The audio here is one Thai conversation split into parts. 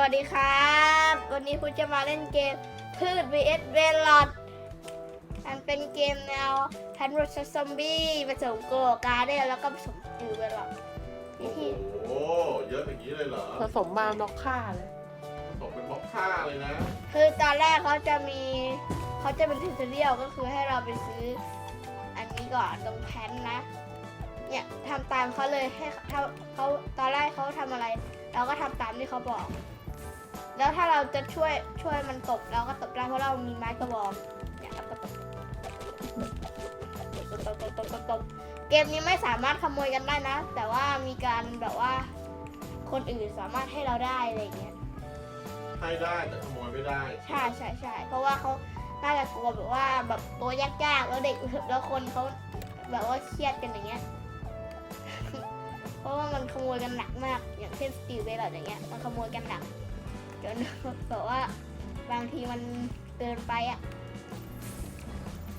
วัสดีครับ วันนี้คุณจะมาเล่นเกมพืช vs เวลอดมันเป็นเกมแนวทันรสซอมบี้ผสมโกการ์เดนแล้วก็ผสมจือเวลอดวิธีโอ้โหเยอะอย่างนี้เลยเหรอผสมมาน็อกค่าเลยตกเป็นม็อกค่าเลยนะ คือตอนแรกเขาจะมีเขาจะเป็นทิวทอเรียลก็คือให้เราไปซื้อ อันนี้ก่อนตรงแพนนะ เนี่ยทำตามเขาเลยให้เขาเขาตอนแรกเขาทำอะไร เราก็ทำตามที่เขาบอก แล้วถ้าเราจะช่วยช่วยมันตกเราก็ตกได้เพราะเรามีไม้กระบอกเนี่ยเราก็ตกตกตกตกตกตกเกมนี้ไม่สามารถขโมยกันได้นะ แต่ว่ามีการแบบว่า คนอื่นสามารถให้เราได้อะไรอย่างเงี้ยให้ได้แต่ขโมยไม่ได้ใช่ใช่ใช่เพราะว่าเขาน่าจะกลัวแบบว่าแบบตัวยากๆแล้วเด็กแล้วคนเขาแบบว่าเครียดกันอย่างเงี้ยเพราะว่ามันขโมยกันหนักมาก อย่างเช่นสตีเวลอย่างเงี้ยมันขโมยกันหนัก จนแบบว่าบางทีมันเกินไปอะ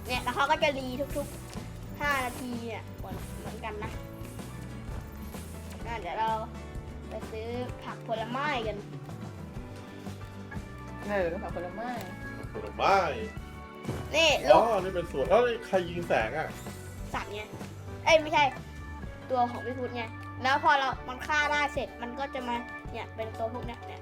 เนี่ยแล้วเขาก็จะรีทุกๆห้านาทีเนี่ยเหมือนเหมือนกันนะอะเดี๋ยวเราไปซื้อผักผลไม้กันเออผักผลไม้ผลไม้นี่อ๋ลูอกนี่เป็นสวนแล้วใครยิงแสงอะสัตว์ไงเอ้ยไม่ใช่ ตัวของพี่พุทธไงแล้วพอเรา มันฆ่าได้เสร็จมันก็จะมาเนี่ยเป็นตัวพวกเนี้ยเนี่ย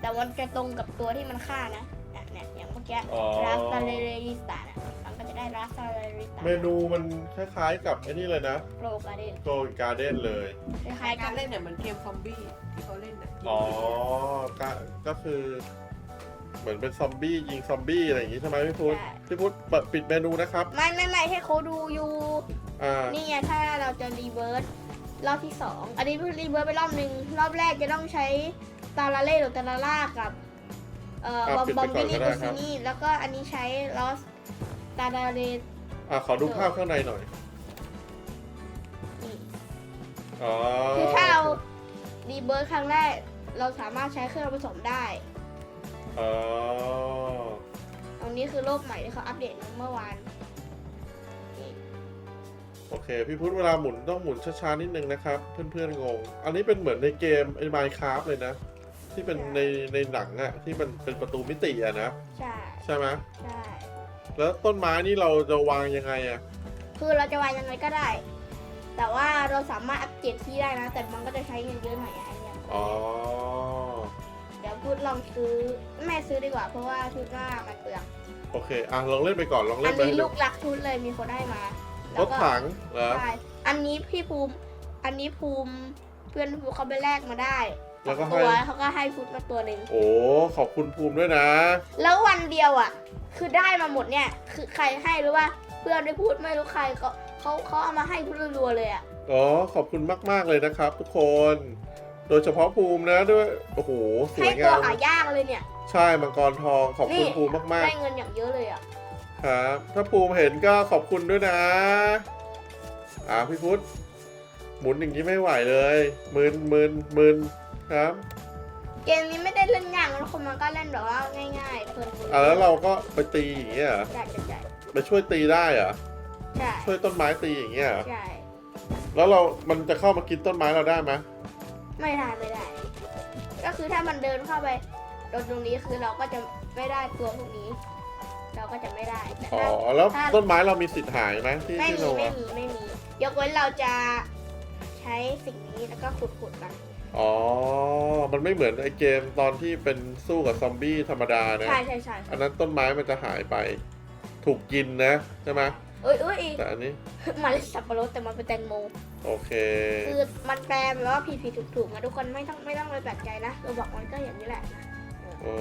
แต่มันจะตรงกับตัวที่มันฆ่านะเนี่ยเนี่ยอย่างเมื่อกี้อ๋อ ราสตาเลริสตาเนี่ยมันก็จะได้ราสตาเลริสตาเมนูมันคล้ายๆกับไอ้นี่เลยนะโปรการ์เดนโกลการ์เด้นเลยคคล้าล้ายยๆกากัรนเล่นเนี่ยเหมือนเกมซอมบี้ที่เขาเล่นน่ะอ๋อก็ก็คือ เหมือนเป็นซอมบี้ยิงซอมบี้อะไรอย่างงี้ใช่ไหมพี่พุทธใช่พี่พุทธเปิดปิดเมนูนะครับ ไม่ไม่ไม่ให้เขาดูอยู่ อ่า นี่ไงถ้าเราจะรีเวิร์สรอบที่สองอันนี้เพิ่งรีเวิร์สไปรอบหนึ่งรอบแรกจะต้องใช้ ตาลาเล่หรือตาลาล่ากับเอ่ออะบอมปิบดอมไปก่บิอนนี่ก็ได้บูครัซิบนี่แล้วก็อันนี้ใช้ลอสตาลาเล่อ่าขอดูภาพข้างในหน่อย นี่ อ๋อคือถ้าเรารีเวิร์สครั้งแรก เราสามารถใช้เครื่องผสมได้อ๋อตรงนี้คือโลกใหม่ที่เขาอัปเดตเมื่อวานนี่โอเค พี่พุทธเวลาหมุนต้องหมุนช้าๆนิดนึงนะครับ เพื่อนๆงง อันนี้เป็นเหมือนในเกมไอ้ไมค์คราฟเลยนะ ที่เป็นในในหนังอะที่มันเป็นประตูมิติอะนะใช่ใช่ไหมใช่แล้วต้นไม้นี่เราจะวางยังไงอะคือเราจะวางยังไงก็ได้ แต่ว่าเราสามารถอัปเกรดที่ได้นะ แต่มันก็จะใช้เงินเยอะหน่อยอะไอ้เนี่ยอ๋อเดี๋ยวพูดลองซื้อไม่ซื้อดีกว่า เพราะว่าคิดว่ามันเปลืองโอเคอะลองเล่นไปก่อนลองอัเล่นนไปนี้ให้ลูดูกรักทุนเลยมีคนได้มา รแล้วถก็ถังเหรอใช่อันนี้พี่ภูมิ อันนี้ภูมิเพื่อนภูมิเขาไปแลกมาได้ แล้วก็ตัให้ วเขาก็ให้พุทธมาตัวหนึ่ง โอ้ ขอบคุณภูมิด้วยนะ แล้ววันเดียวอะ คือได้มาหมดเนี่ย คือใครให้หรือว่าเพื่อนได้พูดไม่รู้ใครเขาเขาเขาเอามาให้พุทธรัวๆเลยอะ อ๋อ ขอบคุณมาก ๆ เลยนะครับ ทุกคน โดยเฉพาะภูมินะด้วย โอ้โห สให้วยตัวงามหายากเลยเนี่ย ใช่ มังกรทอง ขอบคุณภูมิมาก ได้เงินอย่างเยอะเลยอะ ๆ ครับ ถ้าภูมิเห็นก็ขอบคุณด้วยนะ อ่าพี่พุทธหมุนอย่างนี้ไม่ไหวเลยมึนมึนมึน ครับ เกมนี้ไม่ได้เล่นยากนะคนมันก็เล่นแบบว่าง่ายๆเพลินๆอ่าแล้วเราก็ไปตีอย่างเงี้ยเหรอใช่ใช่ใช่ไปช่วยตีได้เหรอใช่ช่วยต้นไม้ตีอย่างเงี้ยเหรอใช่แล้วเรา มันจะเข้ามากินต้นไม้เราได้ไหมไม่ได้ไม่ได้ ก็คือถ้ามันเดินเข้าไปโดนตรงนี้คือเราก็จะไม่ได้ตัวพวกนี้ เราก็จะไม่ได้แต่อ๋อถ้า แล้วถ้า ต้นไม้เรามีสิทธิ์หายไหมที่ไม่ที่มีเราไม่มีไม่มียกเว้นเราจะใช้สิ่งนี้แล้วก็ขุดขุดๆกัน อ๋อ มันไม่เหมือนไอเกมตอนที่เป็นสู้กับซอมบี้ธรรมดานะ ใช่ใช่ใช่อันนั้นต้นไม้มันจะหายไป ถูกกินนะ ใช่ไหมเอ้ยเอ้ยแต่อันนี้ มันสับปะรดแต่มันเป็นแตงโม โอเค คือมันแปลแบบว่าผิดผิดถูกถูกๆนะทุกคนไม่ต้องไม่ต้องไปแปลกใจนะเราบอกมันก็อย่างนี้แหละนะอ๋อ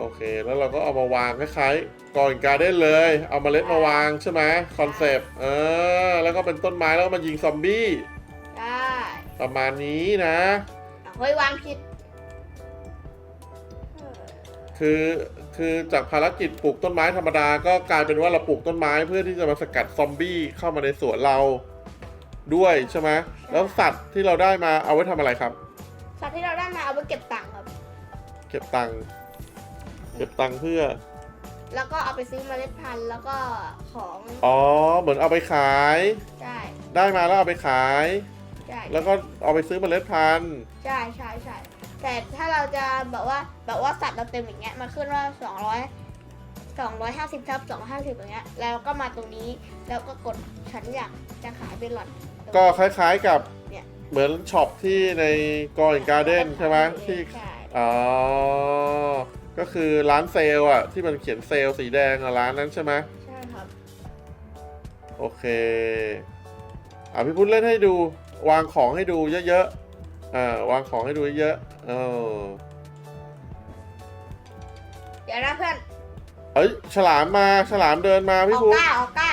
โอเค แล้วเราก็เอามาวางคล้ายๆก่อนการเด้นเลย เอามาเล็ดมาวางใช่ไหมคอนเซปต์เออแล้วก็เป็นต้นไม้แล้วก็มายิงซอมบี้ได้ประมาณนี้นะอะ เฮ้ยวางผิดเออคือคือจากภารกิจปลูกต้นไม้ธรรมดาก็กลายเป็นว่าเราปลูกต้นไม้เพื่อที่จะมาสกัดซอมบี้เข้ามาในสวนเราด้วยใช่ไหมแล้วสัตว์ที่เราได้มาเอาไว้ทำอะไรครับ สัตว์ที่เราได้มาเอาไปเก็บตังค์ครับ เก็บตังค์เก็บตังค์เพื่อ แล้วก็เอาไปซื้อเมล็ดพันธุ์แล้วก็ของอ๋อ เหมือนเอาไปขาย ใช่ได้มาแล้วเอาไปขาย ใช่แล้วก็เอาไปซื้อเมล็ดพันธุ์ใช่ใช่ใช่แต่ถ้าเราจะแบบว่าแบบว่าสัตว์เราเต็มอย่างเงี้ยมันขึ้นว่าสองร้อยสองร้อยห้าสิบทับสองห้าสิบอย่างเงี้ยแล้วก็มาตรงนี้แล้วก็กดฉันอยากจะขายเป็นหลอดก็คล้ายๆกับเนี่ย เหมือนช็อปที่ในกอ r การ์เด้นใช่ไหมที่ใช่อ๋อก็คือร้านเซลล์อะ ที่มันเขียนเซลล์สีแดงอะร้านนั้นใช่ไหมใช่ครับ โอเค อะพี่พุทธเล่นให้ดู วางของให้ดูเยอะๆอ่าวางของให้ดูเยอะๆเออเดี๋ยวนะเพื่อนเอ้ยฉลามมาฉลามเดินมาอพี่อพุทธก้าออก้า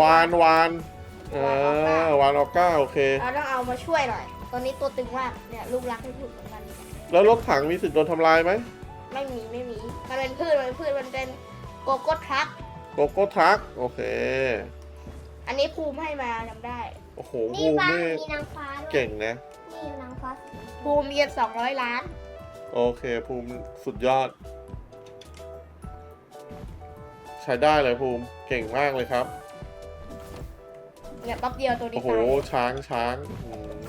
วานวานเออวานออกก้าโอเค เราต้องเอามาช่วยหน่อยตัวนี้ตัวตึงมากเนี่ยลูกรักที่สุดเหมือนกัน แล้วรถถังมีสิทธิ์โดนทำลายไหมไม่มีไม่มีมันเป็นพืชมันเป็นพืชมันเป็นโกโก้ทรัคโกโก้ทักโอเค อันนี้ภูมิให้มาจำได้ โอ้โหนี่บูมบ้างนี่มีนางฟ้าด้วยเก่งนะ นี่นางฟ้าสีภูมิมีสองร้อยล้าน โอเคภูมิสุดยอด ใช้ได้เลยภูมิเก่งมากเลยครับ เนี่ยแป๊บเดียวตัวนี้โอ้โหตายช้างช้างอืม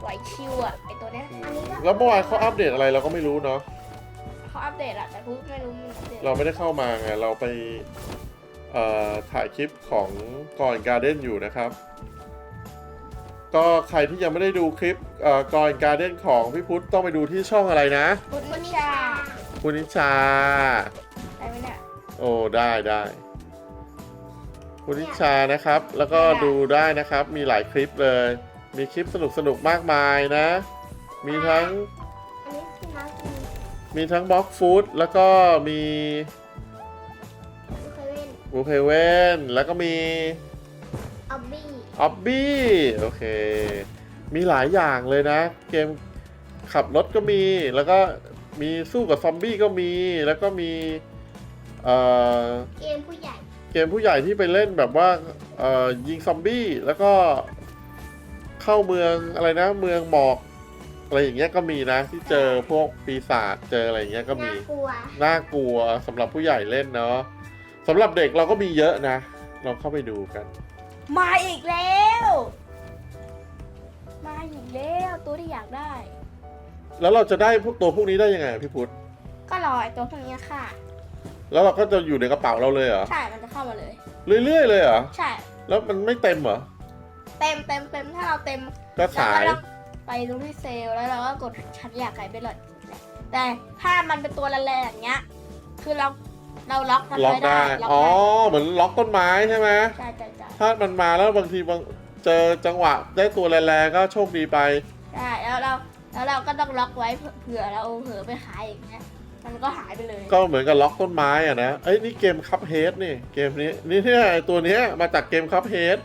ไหวชิวอะไอตัวเนี้ยอืมแล้วเมื่อวานเขาอัปเดตอะไรเราก็ไม่รู้เนาะเขาอัปเดตอะแต่พูดไม่รู้มันอัปเดตเราไม่ได้เข้ามาไงเราไปเอ่อ ถ่ายคลิปของก่อนการ์เด้นอยู่นะครับ ก็ใครที่ยังไม่ได้ดูคลิปเอ่อก่อนการ์เด้นของพี่พุทธต้องไปดูที่ช่องอะไรนะพุทธนิชาคุณนิชาได้ไหมเนี่ยโอ้ได้ได้คุณนิชานะครับ แล้วก็ดูได้นะครับมีหลายคลิปเลย มีคลิปสนุกสนุกๆมากมายนะ มีทั้งอันนี้คือน้ำกินมีทั้งบล็อกฟู้ดแล้วก็มี เคยเล่นบูเพเวนแล้วก็มีออบบี้ออบบี้โอเค มีหลายอย่างเลยนะ เกมขับรถก็มีแล้วก็มีสู้กับซอมบี้ก็มีแล้วก็มีเอ่อเกมผู้ใหญ่ เกมผู้ใหญ่ที่ไปเล่นแบบว่าเอ่อยิงซอมบี้แล้วก็เข้าเมืองอะไรนะ เมืองหมอกอะไรอย่างเงี้ยก็มีนะ ที่เจอพวกปีศาจเจออะไรอย่างเงี้ยก็มี น่ากลัวน่ากลัวสำหรับผู้ใหญ่เล่นเนาะ สำหรับเด็กเราก็มีเยอะนะลองเข้าไปดูกัน มาอีกแล้ว มาอีกแล้วตัวที่อยากได้ แล้วเราจะได้พวกตัวพวกนี้ได้ยังไงอะพี่พุทธก็รอไอตัวพวกนี้ค่ะ แล้วเราก็จะอยู่ในกระเป๋าเราเลยเหรอใช่ มันจะเข้ามาเลย เรื่อยๆเลยเหรอใช่ แล้วมันไม่เต็มเหรอเต็มเต็มเต็มถ้าเราเต็มก็เราขายก็ต้องไปตรงที่เซลล์แล้วเราก็กดฉันอยากขายไปเลยแต่ถ้ามันเป็นตัวแรงๆอย่างเงี้ย คือเรา เราล็อกมันล็อกไว้ได้ได้ล็อกอ๋อได้เหมือนล็อกต้นไม้ใช่ไหม ใช่ใช่ใช่ถ้ามันมาแล้วบางทีบางเจอจังหวะได้ตัวแรงๆก็โชคดีไป ใช่แล้วเราแล้วเราก็ต้องล็อกไว้เผื่อเราเผลอไปขายอย่างเงี้ย มันก็หายไปเลยก็เหมือนกับล็อกต้นไม้อะนะเอ้ยนี่เกมคัพเฮดนี่เกมนี้นี่เนี่ยไอ้ตัวเนี้ยมาจากเกมคัพเฮด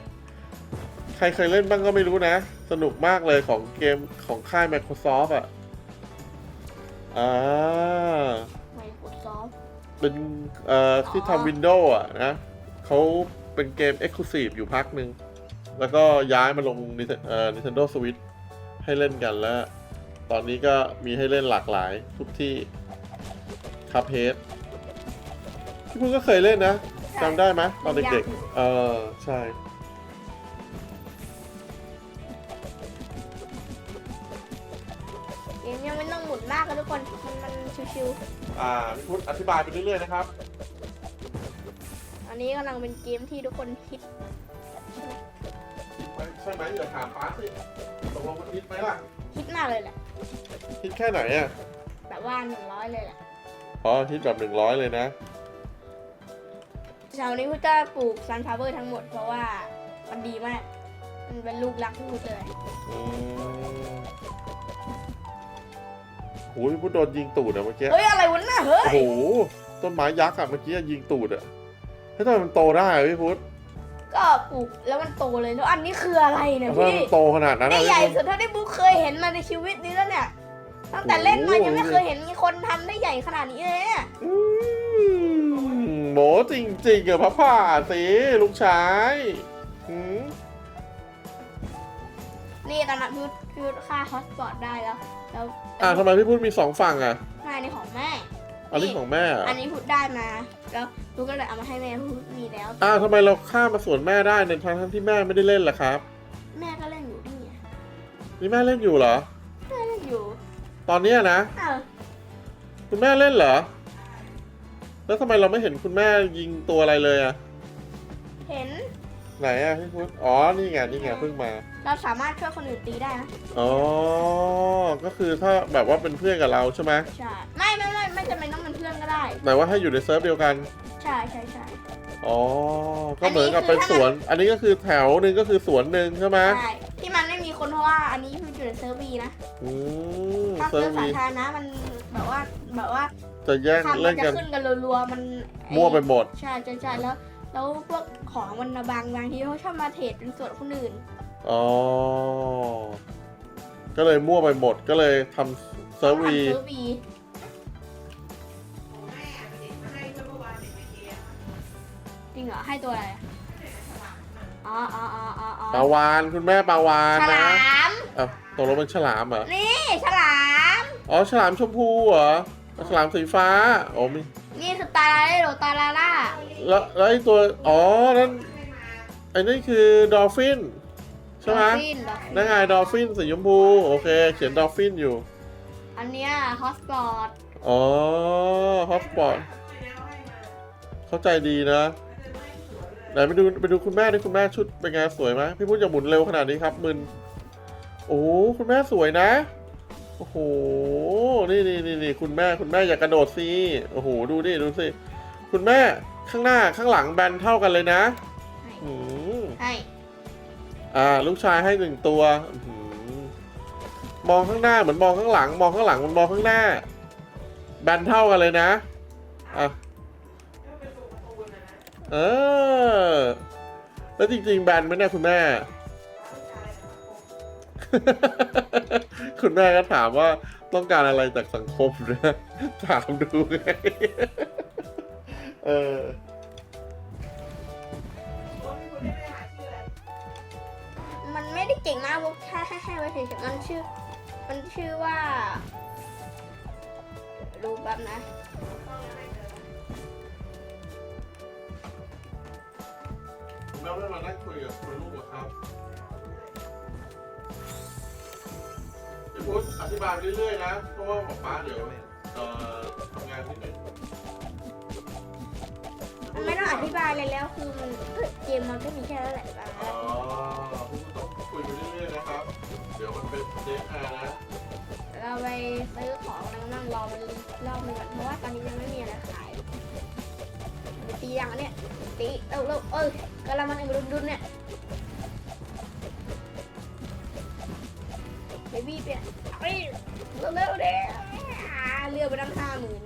ใครเคยเล่นบ้างก็ไม่รู้นะ สนุกมากเลยของเกมของค่าย Microsoft อะอ่าไม่กดซอฟ เป็นเอ่อที่อ๋อทำ Windows อะนะเขาเป็นเกม Exclusive อยู่พักหนึ่ง แล้วก็ย้ายมาลง Nite- เอ่อ Nintendo Switch ให้เล่นกันแล้ว ตอนนี้ก็มีให้เล่นหลากหลายทุกที่คัพเฮดพี่พุ่งก็เคยเล่นนะจำได้ไหมตอนเด็กๆ เออใช่ ยังไม่ต้องหมุนมากกันทุกคน มันมันชิวอ่าพี่พุทธอธิบายไปเรื่อยๆนะครับ ๆ อันนี้กำลังเป็นเกมที่ทุกคนคิดใช่ไหมอย่าถามป้าสิตกลงมันฮิตไหมล่ะคิดมากเลยแหละฮิตแค่ไหนอะ แบบว่าหนึ่งร้อยเลยแหละอ๋อฮิตแบบหนึ่งร้อยเลยนะชาวนี้พุทธจะปลูกซันฟลาเวอร์ทั้งหมดเพราะว่ามันดีมาก มันเป็นลูกรักที่พุทธเลย อืม โอ้ยพี่พุทธโดนยิงตูดอะเมื่อกี้ เฮ้ยอะไรวะน่ะเฮ้โอ้ยโห ต้นไม้ยักษ์อะเมื่อกี้ยิงตูดอะเฮ้ยทำไมมันโตได้อะพี่พุทธก็ปลูกแล้วมันโตเลยแล้วอันนี้คืออะไรเนี่ยทำไมพี่มันโตขนาดนั้นนี่อะใหญ่พี่พุทธสุดเท่าที่บุ๊คเคยเห็นมาในชีวิตนี้แล้วเนี่ย ตั้งแต่เล่นมายังไม่เคยเห็นมีคนทำได้ใหญ่ขนาดนี้เลยเนี่ยอืมโหมจริงๆอะพระผ่าสิลูกชาย นี่ตอนนั้นพุทธพุทธฆ่าฮอตสปอตได้แล้ว แล้วอ่าทำไมพี่พุทธมีสองฝั่งอะหน้าในของแม่ อันนี้ของแม่เหรออันนี้พุทธได้มา แล้วพุทธก็เลยเอามาให้แม่พุทธมีแล้วอ้าวทำไมเราข้ามมาส่วนแม่ได้ในทางที่แม่ไม่ได้เล่นล่ะครับ แม่ก็เล่นอยู่นี่ไงนี่แม่เล่นอยู่เหรอ แม่เล่นอยู่ตอนเนี้ยนะอ้าวคุณแม่เล่นเหรอ แล้วทำไมเราไม่เห็นคุณแม่ยิงตัวอะไรเลยอะเห็น ไหนอะพี่พุทธอ๋อนี่ไงนี่ไงเพิ่งมา เราสามารถช่วยคนอื่นตีได้นะอ๋อ ก็คือถ้าแบบว่าเป็นเพื่อนกับเราใช่ไหมใช่ไม่ไม่ไม่ไม่จำเป็นต้องเป็นเพื่อนก็ได้ แต่ว่าให้อยู่ในเซิร์ฟเดียวกัน ใช่ใช่ใช่ อ๋อ ก็เหมือนกับเป็นสวน อันนี้ก็คือแถวหนึ่งก็คือสวนหนึ่งใช่ไหมใช่ที่มันไม่มีคนเพราะว่าอันนี้มันอยู่ในเซิร์ฟวีนะอืมถ้าเซิเซิร์ร์ฟฟสาวีธารณะมันแบบว่าแบบว่าจะแย่งทำมัเล่นนจะกัน ขึ้นกันรัวๆมันอ้มั่วไปหมด ใช่ใช่ใช่แล้ว แล้วพวกของมันนะบางบางทีเขาชอบมาเทรดเป็นส่วนคนอื่น อ๋อ ก็เลยมั่วไปหมด ก็เลยทำเซิร์ฟวี ทำเซิร์ฟวีจริงเหรอ ให้ตัวอะไรอะอ๋ออ๋ออ๋ออ๋ออ๋อปลาวานคุณแม่ปลาวานฉนะลาม อะตกลงเป็นฉลามเหรอ นี่ฉลาม อ๋อ ฉลามชมพูเหรอฉลามสีฟ้า อ๋อมีนี่คือตาลาเรโรตาลาล่าแล้วแล้วไอ้ตัว อ๋อ นั่นไอ้นี่คือดอลฟิน ใช่ไหมดอลฟินดอลฟินนั่นไงดอลฟินสีชมพูโอเค เขียนดอลฟินอยู่ อันเนี้ยฮอสปอร์ตอ๋อฮอตสปอตเข้าใจดีนะไหนไปดูไปดูคุณแม่ดิคุณแม่ชุดเป็นไงสวยไหมพี่พูดอย่าหมุนเร็วขนาดนี้ครับมึนโอ้โหคุณแม่สวยนะโอ้โหนี่นี่นี่นี่คุณแม่คุณแม่อย่ากระโดดสิโอ้โหดูดิดูสิคุณแม่ข้างหน้าข้างหลังแบนเท่ากันเลยนะให้อืมให้ อ่าลูกชายให้หนึ่งตัวอมองข้างหน้าเหมือนมองข้างหลัง มองข้างหลังมันมองข้างหน้า แบนเท่ากันเลยนะอะเออ แล้วจริง ๆ แบนไหมเนี่ยคุณแม่ คุณแม่ก็ถามว่าต้องการอะไรจากสังคมนะถามดูไง เออ เก่งมากพวกแค่ให้ให้ไว้เฉยๆมันชื่อ มันชื่อว่าดูแป๊บนะแม่ไม่มานั่งคุยกับคุณลูกเหรอครับพี่พุทธอธิบายไปเรื่อยๆนะ เพราะว่าป๊าป๊าเดี๋ยวเอ่อทำงานนิดหนึ่งมันไม่ต้องอธิบายเลยแล้วคือมันเกมมันก็มีแค่นั้นแหละบางอ๋อพี่พุทธต้อง คุยไปเรื่อยๆนะครับ เดี๋ยวมันเป็นเดทอาร์นะเราไปซื้อของนั่งนั่งรอมันรอบนึงก่อนเพราะว่าตอนนี้ยังไม่มีอะไรขายไปตีอย่างอันเนี้ยตีเร็วเร็วเอ้ยกำลังมันเองดุนดุนๆเนี่ยเบบี้เปลี่ยนเอ้ยเร็วเร็วๆเด้อ่าเรือไปตั้งห้าหมื่น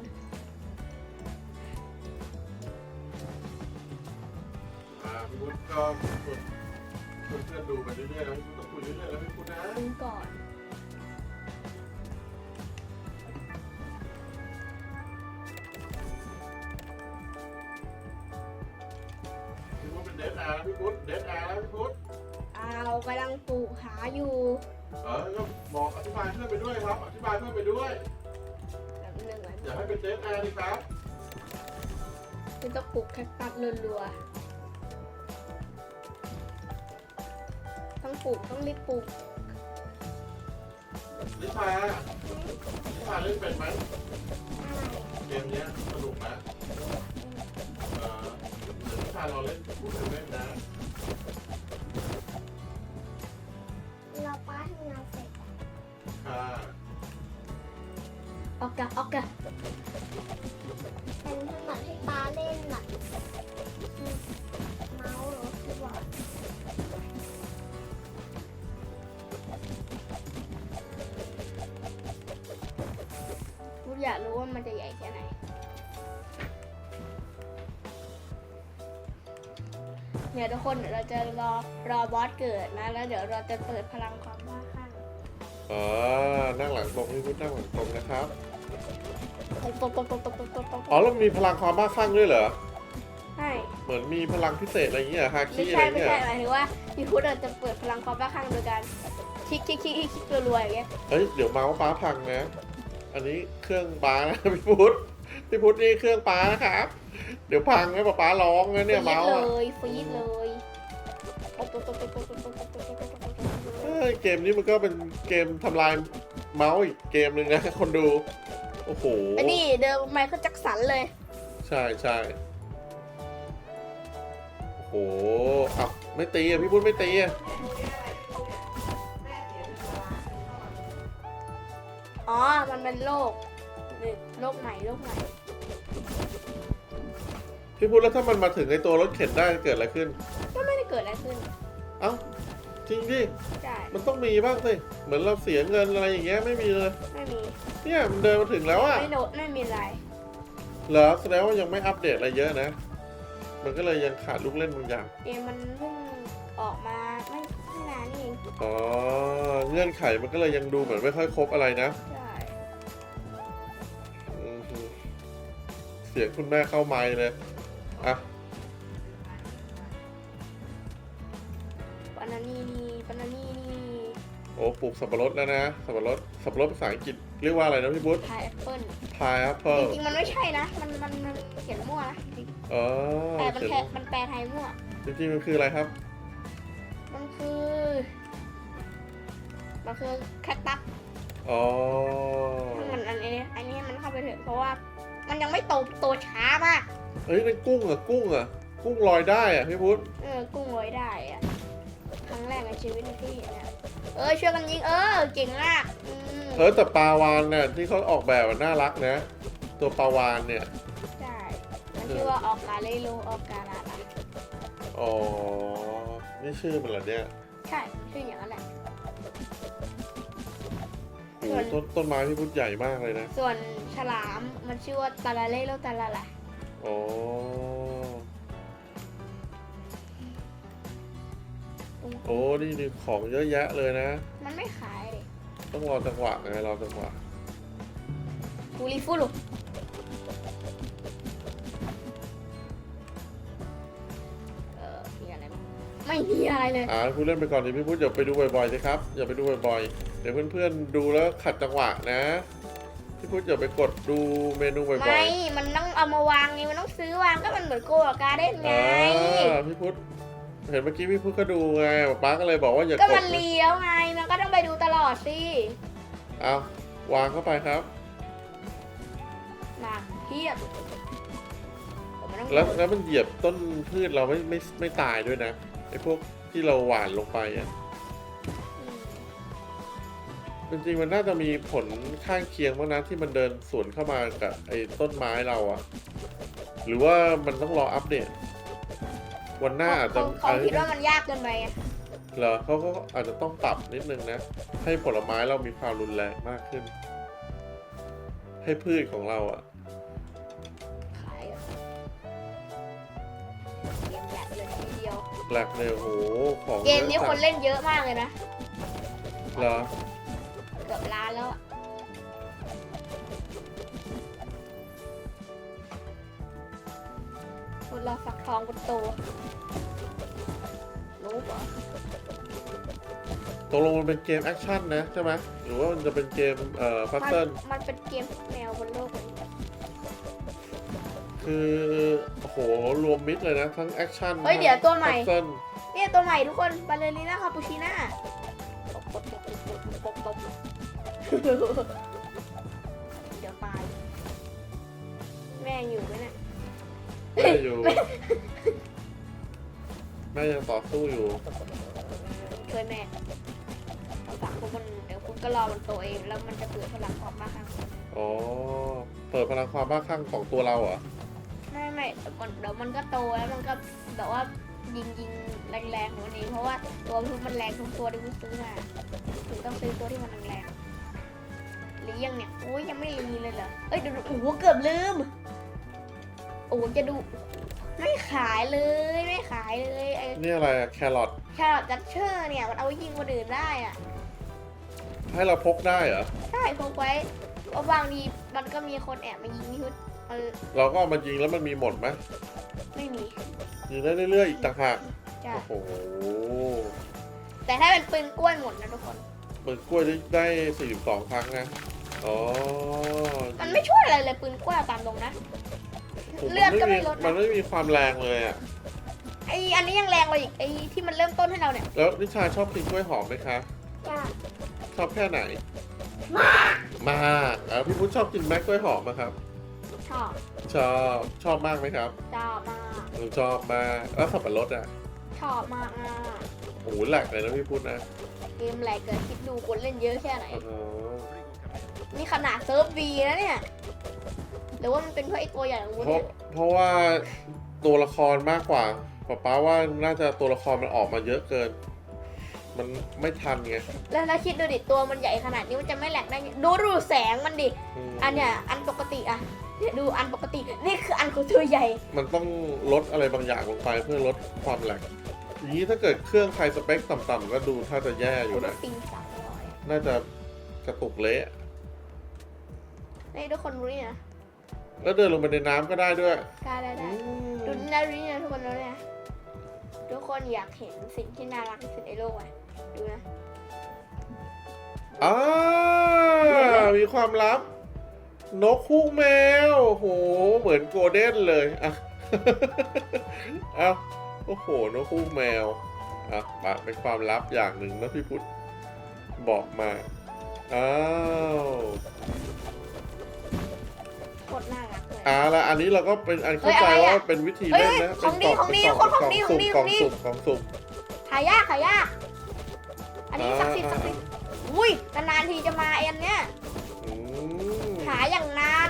อ่าพี่พุทธก็ชวนชวน เพื่อนดูไปเรื่อยๆนะพี่พุทธต้องคุยเรื่อยๆแล้วพี่พุทธนะ ดูก่อน พี่พุทธเป็นเดทอาร์นะพี่พุทธเดทอาร์แล้วพี่พุทธอ่าเรากำลังปลูกหาอยู่ เออก็บอกอธิบายเพื่อนไปด้วยครับ อธิบายเพื่อนไปด้วย แบบหนึ่งไว้อย่าให้เป็นเดทอาร์ดีครับ คือต้องปลูกแคคตัสรัวๆ ต้องปลูกต้องรีบปลูกนิชานิชาเล่นเป็นไหมเกมเนี้ยสนุกนะเอ่อเดี๋ยวนิชาเราเล่นพูดถึงเล่นนะเราป้าทำงานเสร็จค่ะออกกะออกกะเรอรอบอสเกิดนะแล้วเดี๋ยวเราจะเปิดพลังความบ้าคลั่งอ๋อนั่งหลังตรงพี่พุทธนั่งหลังตรงนะครับ ตบตบตบตบตบตบตบตบอ๋อแล้วมีพลังความบ้าคลั่งด้วยเหรอ ใช่เหมือนมีพลังพิเศษอะไรอย่างเงี้ยฮาไม่คิอะใช่ไรไม่เงี้ย ใช่หมายถึงว่าพี่พุทธจะเปิดพลังความบ้าคลั่งโดยการคลิกคลิกคลิกคลิกคลิกรัวๆอย่างเงี้ยเฮ้ย เดี๋ยวเมาส์ป้าพังนะ อันนี้เครื่องป้านะ พี่พุทธพี่พุทธนี่เครื่องป้านะครับ เดี๋ยวพังนะป้าป้าร้องนะเนี่ยฟีเมาดส์เลอะยฟีดเลย เอ้ยเกมนี้มันก็เป็นเกมทำลายเมาส์อีกเกมหนึ่งนะ คนดู โอ้โหไอ้นี่เดิมไมเคิลแจ็คสันเลย ใช่ใช่โอ้โหอะไม่ตีอะพี่พุทธไม่ตีอะอ๋อ มันเป็นโรคนี่โรคใหม่โรคใหม่พี่พุทธแล้วถ้ามันมาถึงไอตัวรถเข็นได้เกิดอะไรขึ้น ก็ไม่ได้เกิดอะไรขึ้น เอ้าจริงดิใช่มันต้องมีบ้างสิเหมือนเราเสียเงินอะไรอย่างเงี้ยไม่มีเลย ไม่มี เนี่ยมันเดินมาถึงแล้วอะไม่โดนไม่มีอะไรเหรอแสดงว่ายังไม่อัปเดตอะไรเยอะนะ มันก็เลยยังขาดลูกเล่นบางอย่างเกมมันเพิ่งออกมาไม่ไม่นานนี่เองอ๋อเงื่อนไขมันก็เลยยังดูเหมือนไม่ค่อยครบอะไรนะใช่อือฮึเสียงคุณแม่เข้าไมค์เลยอะ อ้ปลูกสับปะรดแล้วนะ สับปะรด สับปะรดภาษาอังกฤษเรียกว่าอะไรนะพี่พุทธพายแอปเปิ้ลพายแอปเปิลจริงๆมันไม่ใช่นะ มันมันมันเขียนมั่วนะจริงอ๋อๆแต่มันเขียนแค่มันแปลไทยมั่ว จริงๆมันคืออะไรครับ มันคือ มันคือแคตตัสอ๋อ มันอันนี้อันนี้มันเข้าไปเถอะเพราะว่า มันยังไม่โตโตช้ามากเอ้ยนั่นกุ้งอะกุ้งอะกุ้งลอยได้อะพี่พุทธเออกุ้งลอยได้อะ ครั้งแรกในชีวิตที่เห็นอะเออช่วยกันยิงเออเก่งมากอืมเออแต่ปลาวานเนี่ยที่เขาออกแบบมันน่ารักนะ ตัวปลาวานเนี่ย ใช่มันชื่อว่าออกกาเลโลออกกาลาลาอ๋อ นี่ชื่อมันเหรอเนี่ยใช่ชื่ออย่างนั้นแหละ โอ้โหต้นต้นไม้พี่พุทธใหญ่มากเลยนะ ส่วนฉลามมันชื่อว่าตาลาเลโลตาลาลาอ๋อ โอ้นี่นี่ของเยอะแยะเลยนะ มันไม่ขายเลยต้องรอจังหวะไงรอจังหวะฟูริฟูลุเออมีอะไรบ้างไม่มีอะไรเลย อ่าพูดเล่นไปก่อนดิพี่พุทธอย่าไปดูบ่อยๆสิครับอย่าไปดูบ่อยๆเดี๋ยวเพื่อนๆดูแล้วขัดจังหวะนะพี่พุทธอย่าไปกดดูเมนูบ่ไม่อยมันต้องเอามาวางไง มันต้องซื้อวางก็มันเหมือนโกลการ์เด้นๆไง อ่าพี่พุทธ เห็นเมื่อกี้พี่พุทธก็ดูไงป๊าก็เลยบอกว่าอย่ากก็ดมันเลี้ยวไง มันก็ต้องไปดูตลอดสิ เอาวางเข้าไปครับ มาเทียบผมมันต้องแล้วแล้วมันเหยียบต้นพืชเราไม่ไม่ไม่ตายด้วยนะไอ้พวกที่เราหว่านลงไปอะอืมจริงๆมันน่าจะมีผลข้างเคียงบ้างนะที่มันเดินสวนเข้ามากับไอ้ต้นไม้เราอะหรือว่ามันต้องรออัปเดต วันหน้าอาจจะเขาเขาคิดว่ามันยากเกินไปไงเหรอเขาก็อาจจะต้องปรับนิดนึงนะ ให้ผลไม้เรามีความรุนแรงมากขึ้น ให้พืชของเราอะขายอะเกมแหลกเลยทีเดียว แหลกเลยโอ้โหของเกมนี้ยอะคนเล่นเยอะมากเลยนะ เหรอ เกือบล้านแล้วอะ คนเราฝักทองบนโตะรู้ปะตกลงมันเป็นเกมแอคชั่นนะใช่ไหมหรือว่ามันจะเป็นเกมเอ่อพัซมันเซิลมันเป็นเกมทุกแนวบนโลกเลยคือโอ้โหรวมมิดเลยนะ ทั้งแอคชั่นเฮ้ยเดี๋ยวตัวใหม่พัซเซิลเนี่ยตัวใหม่ทุกคนบาเลริน่าคาปูชิน่า ต่อสู้อยู่ช่วยแม่เอาฝากพวกมันเดี๋ยวคุณก็รอมันโตเองแล้วมันจะเกิดพลังออกมาข้างอ๋อเปิดพลังความบ้าคลั่งของตัวเราเหรอไม่ไม่เดี๋ยวมันเดี๋ยวมันก็โตแล้วมันก็แบบว่ายิงยิงแรงๆของมันเองเพราะว่าตัวทุกมันแรงทุกตัวที่คุณซื้อมาถึงต้องซื้อตัวที่มันแรงๆหรือยังเนี่ยโอ้ยยังไม่รีเลยเหรอเอ้ยเดี๋ยวโอ้โหเกือบลืมโอ้โหจะดู ไม่ขายเลยไม่ขายเลยไอ้นี่อะไรอะแครอทแครอทดัชเชอร์เนี่ยมันเอาไว้ยิงคนอื่นได้อะให้เราพกได้เหรอ ใช่พกไว้เพราะบางทีมันก็มีคนแอบมายิงที่ชุดเออเราก็เอามายิงแล้วมันมีหมดไหมไม่มียิงได้เรื่อยๆอีกต่างหากจ้ะโอ้โหแต่ถ้าเป็นปืนกล้วยหมดนะทุกคนเปิดกล้วยได้ได้ 42 ครั้งนะอ๋อมันไม่ช่วยอะไรเลยปืนกล้วยเอาตามตรงนะโอ้โห เลือดก็ไม่ลดมันนะไม่มีความแรงเลยอะไออันนี้ยังแรงกว่าอีกไอที่มันเริ่มต้นให้เราเนี่ยแล้วนิชาชอบกินกล้วยหอมไหมคะจ้าชอบแค่ไหน มากมากอะพี่พุทธชอบกินแม็กกล้วยหอมไหมครับ ชอบชอบชอบมากไหมครับชอบมากหนูชอบมากแล้วสับปะรดอะชอบมากอะโอ้โหแหลกเลยนะพี่พุทธนะเกมแหลกเกิดคิดดูคนเล่นเยอะแค่ไหนอ๋อนี่ขนาดเซิร์ฟวีนะเนี่ย หรือว่ามันเป็นเพราะไอ้ตัวใหญ่ของวุ้นเพราะเพราะว่าตัวละครมากกว่าป๊าป๊าว่าน่าจะตัวละครมันออกมาเยอะเกิน มันไม่ทันไงแล้วถ้าคิดดูดิตัวมันใหญ่ขนาดนี้มันจะไม่แหลกได้ไงดูดูแสงมันดิ มอันเนี้ยอันปกติอะเนี่ยดูอันปกติ นี่คืออันของตัวใหญ่ มันต้องลดอะไรบางอย่างลงไปเพื่อลดความแหลกอย่างนี้ถ้าเกิดเครื่องใครสเปคต่ำๆก็ดูถ้าจะแย่อยู่นะปิงสามร้อยน่าจะกระตุกเละ นี่ทุกคนรู้นี่นะ แล้วเดินลงไปในน้ำก็ได้ด้วยกล้าได้อืได้มดูนี่นะดูนี่นะทุกคนรู้เนี่ยทุกคนอยากเห็นสิ่งที่น่ารักที่สุดในโลกอะดูนะอ่ามีความลับ นกคู่แมวโอ้โห เหมือนโกลเด้นเลยอะเอาโอ้โห นกคู่แมวอะปะเป็นความลับอย่างหนึ่งนะพี่พุทธบอกมา อ้าว โคตรน่ารักเลยอ่าแล้วอันนี้เราก็เป็นอันเข้าใจเฮ้ยอะไรอะว่าเป็นวิธีเฮ้ยเล่นนะของดีเป็นกล่ของดีเป็นกคนของล่ดีสุ่มขกอล่งองดี สุ่มกล่องสุ่ม หายากหายาก อันนี้อ่า ศักดิ์สิทธิ์ศักดิ์สิทธิ์อุ้ยนานๆทีจะมาเอ็นเนี่ย อืมหาอย่างนาน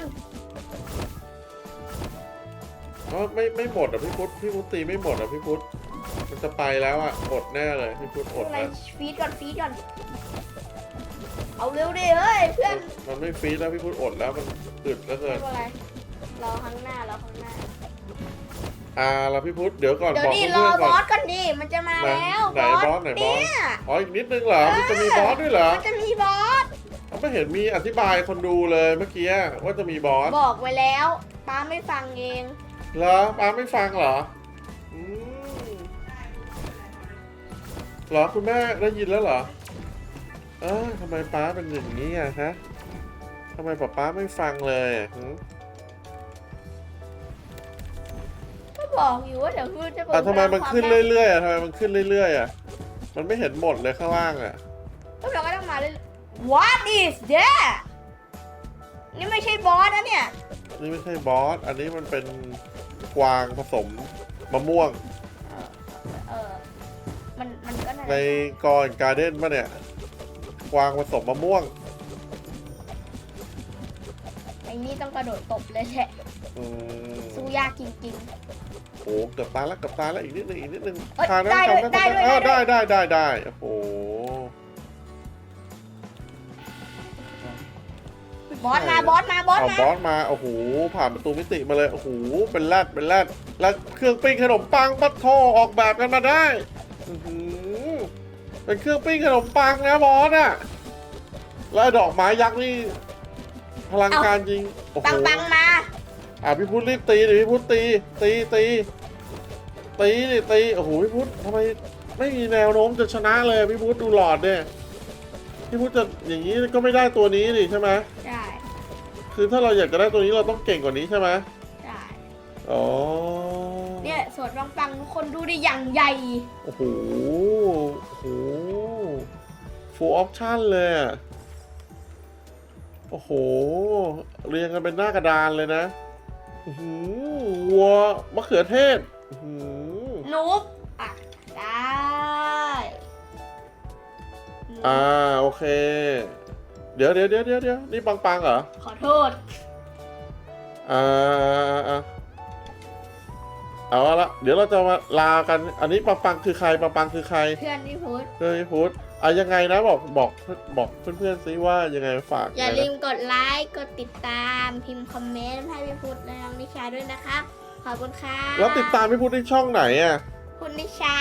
อ๋อไม่ไม่หมดอะพี่พุทธพี่พุทธตีไม่หมดอะพี่พุทธมันจะไปแล้วอะอดแน่เลยพี่พุทธอดอะไรนะฟีดก่อนฟีดก่อน เอาเร็วดิเฮ้ยเพื่อนมันไม่ฟีดแล้วพี่พุทธอดแล้วมันอึดแล้วเกิไม่นเป็นไรรอข้างหน้ารอข้างหน้า อ่าแล้วพี่พุทธเดี๋ยวก่อนเดี๋ยบวอกนี่รเพื่ออนๆบก่ออน สก่อนดิมันจะมาไหนแล้วไหนบอสไหนบอส เนี่ยอ๋ออีกนิดนึงเหรอมันจะมีบอสด้วยเหรอมันจะมีบอสเขาไม่เห็นมีอธิบายคนดูเลยเมื่อกี้ว่าจะมีบอสบอกไว้แล้วป้าไม่ฟังเองเหรอป้าไม่ฟังเหรออืมเหรอคุณแม่ได้ยินแล้วเหรอ เออทำไมป้าเป็นอย่างนี้อะฮะทำไมป้าป้าไม่ฟังเลยอะหืมก็บอกอยู่ว่าเดี๋ยวคือจะเปิดอะทำไมมันขึ้นเรื่อยเรื่อยๆอะทำไมมันขึ้นเรื่อยๆอะมันไม่เห็นหมดเลยข้างล่างอะก็เราก็ต้องมาเรื่อย What is that นี่ไม่ใช่บอสนะเนี่ยนี่ไม่ใช่บอสอันนี้มันเป็นกวางผสมมะม่วงเออเออมัน มันก็น่าในกอนการ์เด้นปะเนี่ย กวางผสมมะม่วงไอ้นี่ต้องกระโดดตบเลยแหละอืมสู้ยากจริง โอ้เกือบตายแล้วเกือบตายแล้วอีกนิดนึงอีกนิดนึงเอ้ยทานนะได้ด้วยทำได้ด้วยเออได้ได้ด้วยได้ได้ได้โอ้โหๆ บอสมาบอสมาบอสเอามาบอสมาโอ้โหผ่านประตูมิติมาเลยโอ้โหเป็นแรดเป็นแรดแล้วเครื่องปิ้งขนมปังปัดโทออกแบบกันมาได้อื้อหือ เป็นเครื่องปิ้งขนมปังนะบอสอะแล้วไอ้ดอกไม้ยักษ์นี่พลังการยิงโอ้โหปังปังมา อะพี่พุทธรีบตีดิพี่พุทธตีตีตีตีดิตีโอ้โหพี่พุทธทำไมไม่มีแนวโน้มจะชนะเลยพี่พุทธดูหลอดเนี่ยพี่พุทธจะอย่างนี้ก็ไม่ได้ตัวนี้ดิใช่ไหมใช่คือถ้าเราอยากจะได้ตัวนี้เราต้องเก่งกว่านี้ใช่ไหมใช่อ๋อเนี่ย สวนปังปังทุกคนดูดิอย่างใหญ่ โอ้โห โอ้โห full option เลยอะโอ้โห เรียงกันเป็นหน้ากระดานเลยนะอื้อหือวัวมะเขือเทศอื้อหือนูบอะ ได้อ่า โอเค เดี๋ยวเดี๋ยวเดี๋ยวเดี๋ยวเดี๋ยวนี่ปังปังเหรอ ขอโทษ อ่าอ่า เอาละเดี๋ยวเราจะมาลากัน อันนี้ปังปังคือใครปังปังคือใครเพื่อนที่พูดเฮ้ยพุทธอะยังไงนะบอกบอกบอกเพื่อนๆซิว่ายังไงฝากอย่าหน่ลืนะมกดไลค์กดติดตามพิมพ์คอมเมนต์ให้พี่พุทธและน้องนิชาด้วยนะครับขอบคุณค่ะแล้วติดตามพี่พุทธที่ช่องไหนอะคุณนิชา